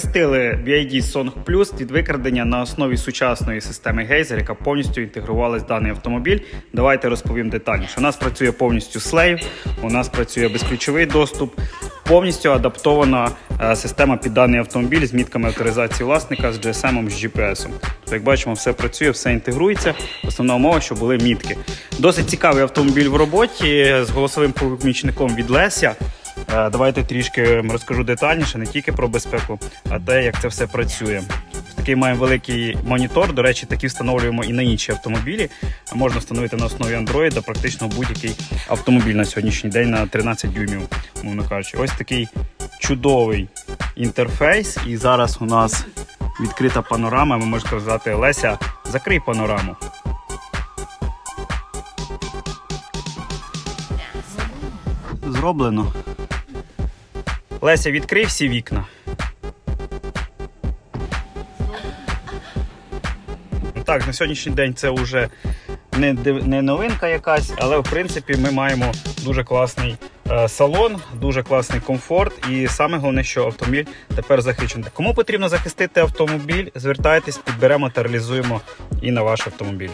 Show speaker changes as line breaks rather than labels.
Стили BID Song Plus від викрадення на основі сучасної системи Geyser, яка повністю інтегрувалась в даний автомобіль. Давайте розповім детальніше. У нас працює повністю Slave, у нас працює безключовий доступ, повністю адаптована е, система під даний автомобіль з мітками авторизації власника, з GSM, з GPS. Тобто, як бачимо, все працює, все інтегрується. Основна умова, щоб були мітки. Досить цікавий автомобіль в роботі з голосовим помічником від Леся. Е, Давайте трішки розкажу детальніше, не тільки про безпеку, а те, як це все працює. Такий маємо великий монітор. До речі, такі встановлюємо і на інші автомобілі. Можна встановити на основі Android практично будь-який автомобіль на сьогоднішній день на 13 дюймів, мовно кажучи. Ось такий чудовий інтерфейс. І зараз у нас відкрита панорама. Ви можете сказати, Леся, закрий панораму. Зроблено. Леся, відкрий всі вікна. Так, на сьогоднішній день це вже не, не новинка якась, але в принципі ми маємо дуже класний е, салон, дуже класний комфорт. І саме головне, що автомобіль тепер захищений. Кому потрібно захистити автомобіль, звертайтесь, підберемо та реалізуємо і на ваш автомобіль.